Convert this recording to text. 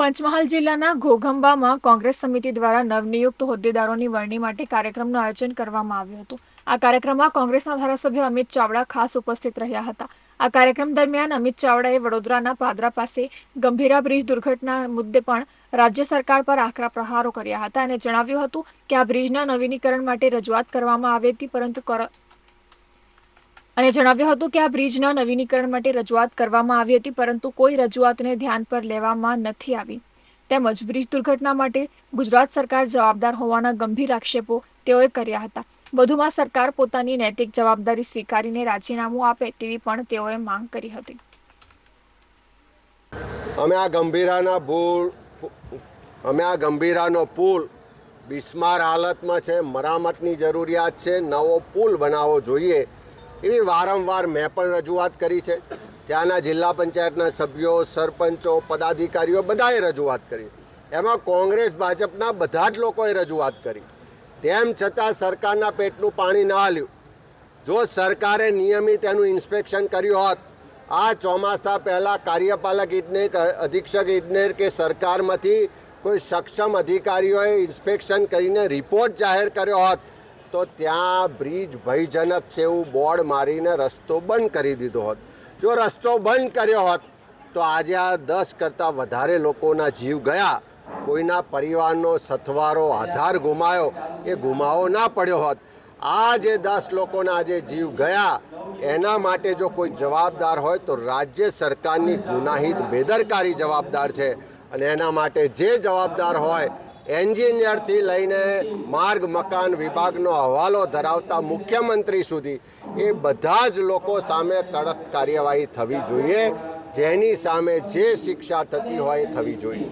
પંચમહાલ જિલ્લાના ઘોઘંબામાં કોંગ્રેસ સમિતિ દ્વારા નવનિયુક્ત હોદ્દેદારોની વરણી માટે કાર્યક્રમનું આયોજન કરવામાં આવ્યું હતું. આ કાર્યક્રમમાં કોંગ્રેસના ધારાસભ્ય અમિત ચાવડા ખાસ ઉપસ્થિત રહ્યા હતા. આ કાર્યક્રમ દરમિયાન અમિત ચાવડાએ વડોદરાના પાદરા પાસે ગંભીરા બ્રિજ દુર્ઘટના મુદ્દે પણ રાજ્ય સરકાર પર આકરા પ્રહારો કર્યા હતા અને જણાવ્યું હતું કે આ બ્રિજના નવીનીકરણ માટે રજૂઆત કરવામાં આવી હતી, પરંતુ અને જણાવ્યું હતું કે આ બ્રિજના નવીનીકરણ માટે રજૂઆત કરવામાં આવી હતી, પરંતુ કોઈ રજૂઆતને ધ્યાન પર લેવામાં નથી આવી. તેમજ બ્રિજ દુર્ઘટના માટે ગુજરાત સરકાર જવાબદાર હોવાના ગંભીર આક્ષેપો તેઓએ કર્યા હતા. વધુમાં સરકાર પોતાની નૈતિક જવાબદારી સ્વીકારીને રાજીનામું આપે તેવી પણ તેઓએ માંગ કરી હતી. અમે આ ગંભીરાના પુલ અમે આ ગંભીરાનો પુલ બિસ્માર હાલતમાં છે, મરામતની જરૂરિયાત છે, નવો પુલ બનાવવો જોઈએ. એવી વારંવાર મેં પણ રજૂઆત કરી છે ત્યાંના જિલ્લા પંચાયતના સભ્યો, સરપંચો, પદાધિકારીઓ બધાએ રજૂઆત કરી. એમાં કોંગ્રેસ, ભાજપના બધા જ લોકોએ રજૂઆત કરી. તેમ છતાં સરકારના પેટનું પાણી ના હાલ્યું. જો સરકારે નિયમિત એનું ઇન્સ્પેક્શન કર્યું હોત, આ ચોમાસા પહેલાં કાર્યપાલક ઇજનેર અધિક્ષક ઇજનેર કે સરકારમાંથી કોઈ સક્ષમ અધિકારીઓએ ઇન્સ્પેક્શન કરીને રિપોર્ટ જાહેર કર્યો હોત તો ત્યાં બ્રિજ ભયજનક છે એવું બોર્ડ મારીને રસ્તો બંધ કરી દીધો હોત. જો રસ્તો બંધ કર્યો હોત, તો આજે આ દસ કરતાં વધારે લોકોના જીવ ગયા. કોઈના પરિવારનો સથવારો આધાર ગુમાયો, એ ગુમાવો ના પડ્યો હોત. આ જે દસ લોકોના આજે જીવ ગયા, એના માટે જો કોઈ જવાબદાર હોય, તો રાજ્ય સરકારની ગુનાહિત બેદરકારી જવાબદાર છે. અને એના માટે જે જવાબદાર હોય એન્જિનિયરથી લઈને માર્ગ, મકાન વિભાગનો હવાલો ધરાવતા મુખ્યમંત્રી સુધી એ બધા જ લોકો સામે કડક કાર્યવાહી થવી જોઈએ. જેની સામે જે શિક્ષા થતી હોય એ થવી જોઈએ.